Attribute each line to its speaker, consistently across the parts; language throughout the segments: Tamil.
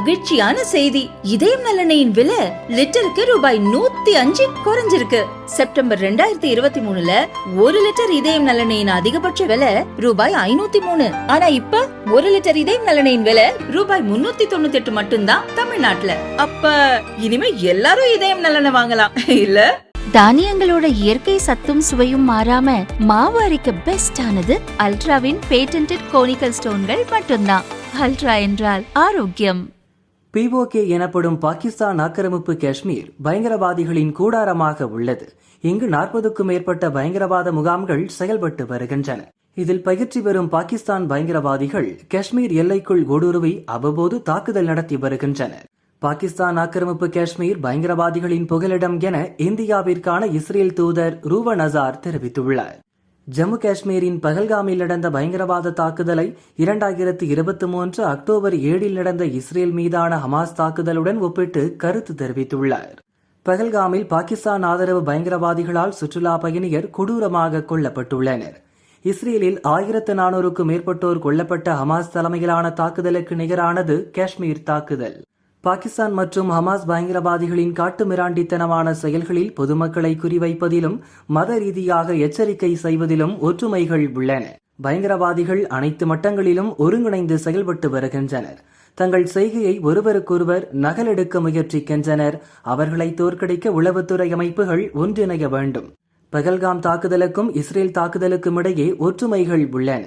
Speaker 1: மகிழ்ச்சியான செய்தி. இதயம் நலனையின் விலை லிட்டருக்கு ரூபாய் நூத்தி அஞ்சு குறைஞ்சிருக்கு. செப்டம்பர் ரெண்டாயிரத்தி இருபத்தி மூணுல ஒரு லிட்டர் இதயம் நலனையின் அதிகபட்ச விலை ரூபாய் ஐநூத்தி மூணு. ஆனா இப்ப ஒரு லிட்டர் இதயம் நலனையின் விலை ரூபாய் முன்னூத்தி தொண்ணூத்தி எட்டு மட்டும்தான் தமிழ்நாட்டுல. அப்ப இனிமே எல்லாரும் இதயம் நலனை வாங்கலாம். இல்ல?
Speaker 2: தானியங்களோட இயற்கை சத்தும் சுவையும் மாறாம மாவு அரைக்க பெஸ்டானது அல்ட்ராவின் பேட்டன்ட் கோனிக்கல் ஸ்டோன்கள் மட்டும்தான். அல்ட்ரா என்றால் ஆரோக்கியம்.
Speaker 3: பிஓகே எனப்படும் பாகிஸ்தான் ஆக்கிரமிப்பு காஷ்மீர் பயங்கரவாதிகளின் கூடாரமாக உள்ளது. இங்கு நாற்பதுக்கும் மேற்பட்ட பயங்கரவாத முகாம்கள் செயல்பட்டு வருகின்றன. இதில் பயிற்சி பெறும் பாகிஸ்தான் பயங்கரவாதிகள் காஷ்மீர் எல்லைக்குள் ஊடுருவி அவ்வப்போது தாக்குதல் நடத்தி வருகின்றனர். பாகிஸ்தான் ஆக்கிரமிப்பு காஷ்மீர் பயங்கரவாதிகளின் புகலிடம் என இந்தியாவிற்கான இஸ்ரேல் தூதர் ரூவன் அசார் தெரிவித்துள்ளார். ஜம்மு காஷ்மீரின் பகல்காமில் நடந்த பயங்கரவாத தாக்குதலை இரண்டாயிரத்து இருபத்தி மூன்று அக்டோபர் ஏழில் நடந்த இஸ்ரேல் மீதான ஹமாஸ் தாக்குதலுடன் ஒப்பிட்டு கருத்து தெரிவித்துள்ளார். பகல்காமில் பாகிஸ்தான் ஆதரவு பயங்கரவாதிகளால் சுற்றுலா பயணியர் கொடூரமாக கொல்லப்பட்டுள்ளனர். இஸ்ரேலில் ஆயிரத்து நானூறுக்கும் மேற்பட்டோர் கொல்லப்பட்ட ஹமாஸ் தலைமையிலான தாக்குதலுக்கு நிகரானது காஷ்மீர் தாக்குதல். பாகிஸ்தான் மற்றும் ஹமாஸ் பயங்கரவாதிகளின் காட்டுமிராண்டித்தனமான செயல்களில் பொதுமக்களை குறிவைப்பதிலும் மத ரீதியாக எச்சரிக்கை செய்வதிலும் ஒற்றுமைகள் உள்ளன. பயங்கரவாதிகள் அனைத்து மட்டங்களிலும் ஒருங்கிணைந்து செயல்பட்டு வருகின்றனர். தங்கள் செய்கையை ஒருவருக்கொருவர் நகலெடுக்க முயற்சிக்கின்றனர். அவர்களை தோற்கடிக்க உளவுத்துறை அமைப்புகள் ஒன்றிணைய வேண்டும். பகல்காம் தாக்குதலுக்கும் இஸ்ரேல் தாக்குதலுக்கும் இடையே ஒற்றுமைகள் உள்ளன.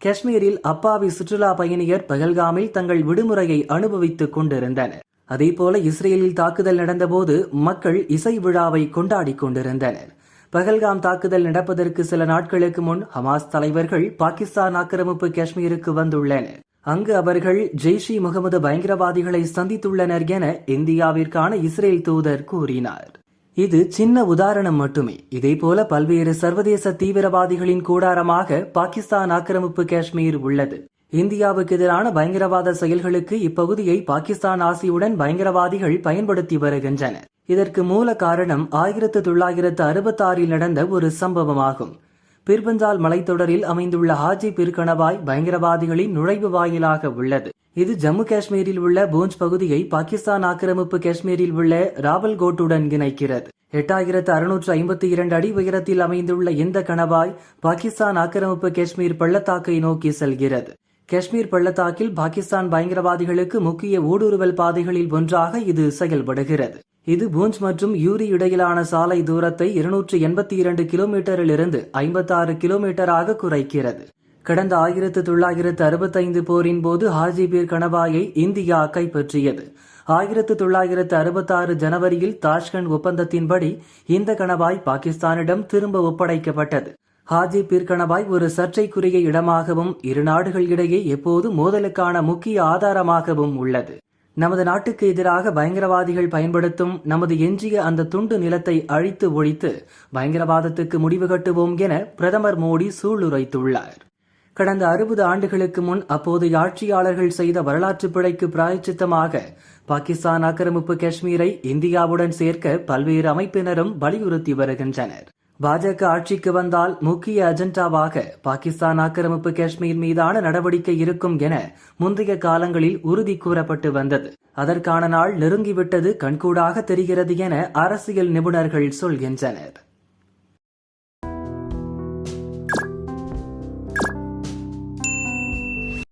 Speaker 3: காஷ்மீரில் அப்பாவி சுற்றுலா பயணியர் பகல்காமில் தங்கள் விடுமுறையை அனுபவித்துக் கொண்டிருந்தனர். அதேபோல இஸ்ரேலில் தாக்குதல் நடந்தபோது மக்கள் இசை விழாவை கொண்டாடிக் கொண்டிருந்தனர். பகல்காம் தாக்குதல் நடப்பதற்கு சில நாட்களுக்கு முன் ஹமாஸ் தலைவர்கள் பாகிஸ்தான் ஆக்கிரமிப்பு காஷ்மீருக்கு வந்துள்ளனர். அங்கு அவர்கள் ஜெய்ஷ் முகமது பயங்கரவாதிகளை சந்தித்துள்ளனர் என இந்தியாவிற்கான இஸ்ரேல் தூதர் கூறினார். இது சின்ன உதாரணம் மட்டுமே. இதேபோல பல்வேறு சர்வதேச தீவிரவாதிகளின் கூடாரமாக பாகிஸ்தான் ஆக்கிரமிப்பு காஷ்மீர் உள்ளது. இந்தியாவுக்கு எதிரான பயங்கரவாத செயல்களுக்கு இப்பகுதியை பாகிஸ்தான் ஆசியுடன் பயங்கரவாதிகள் பயன்படுத்தி வருகின்றனர். இதற்கு மூல காரணம் ஆயிரத்து தொள்ளாயிரத்து அறுபத்தாறில் நடந்த ஒரு சம்பவமாகும். பிர்பஞ்சால் மலைத்தொடரில் அமைந்துள்ள ஹாஜி பிர்கணவாய் பயங்கரவாதிகளின் நுழைவு வாயிலாக உள்ளது. இது ஜம்மு காஷ்மீரில் உள்ள பூஞ்ச் பகுதியை பாகிஸ்தான் ஆக்கிரமிப்பு காஷ்மீரில் உள்ள ராவல்கோட்டுடன் இணைக்கிறது. எட்டாயிரத்து அறுநூற்று ஐம்பத்தி இரண்டு அடி உயரத்தில் அமைந்துள்ள இந்த கணவாய் பாகிஸ்தான் ஆக்கிரமிப்பு காஷ்மீர் பள்ளத்தாக்கை நோக்கி செல்கிறது. காஷ்மீர் பள்ளத்தாக்கில் பாகிஸ்தான் பயங்கரவாதிகளுக்கு முக்கிய ஊடுருவல் பாதைகளில் ஒன்றாக இது செயல்படுகிறது. இது பூஞ்ச் மற்றும் யூரி இடையிலான சாலை தூரத்தை இருநூற்று எண்பத்தி இரண்டு கிலோமீட்டரில் இருந்து ஐம்பத்தாறு கிலோமீட்டராக குறைக்கிறது. கடந்த ஆயிரத்து தொள்ளாயிரத்து அறுபத்தைந்து போரின் போது ஹாஜிபீர் கணவாயை இந்தியா கைப்பற்றியது. ஆயிரத்து தொள்ளாயிரத்து அறுபத்தாறு ஜனவரியில் தாஷ்கண்ட் ஒப்பந்தத்தின்படி இந்த கணவாய் பாகிஸ்தானிடம் திரும்ப ஒப்படைக்கப்பட்டது. ஹாஜி கணவாய் ஒரு சர்ச்சைக்குரிய இடமாகவும் இரு நாடுகள் இடையே எப்போது மோதலுக்கான முக்கிய ஆதாரமாகவும் உள்ளது. நமது நாட்டுக்கு எதிராக பயங்கரவாதிகள் பயன்படுத்தும் நமது எஞ்சிய அந்த துண்டு நிலத்தை அழித்து ஒழித்து பயங்கரவாதத்துக்கு முடிவு கட்டுவோம் என பிரதமர் மோடி சூளுரைத்துள்ளார். கடந்த அறுபது ஆண்டுகளுக்கு முன் அப்போதைய ஆட்சியாளர்கள் செய்த வரலாற்று பிழைக்கு பிராயச்சித்தமாக பாகிஸ்தான் ஆக்கிரமிப்பு காஷ்மீரை இந்தியாவுடன் சேர்க்க பல்வேறு அமைப்பினரும் வலியுறுத்தி வருகின்றனர். பாஜக ஆட்சிக்கு வந்தால் முக்கிய அஜெண்டாவாக பாகிஸ்தான் ஆக்கிரமிப்பு காஷ்மீர் மீதான நடவடிக்கை இருக்கும் என முந்தைய காலங்களில் உறுதி கூறப்பட்டு வந்தது. அதற்கான நாள் நெருங்கிவிட்டது கண்கூடாக தெரிகிறது என அரசியல் நிபுணர்கள் சொல்கின்றனர்.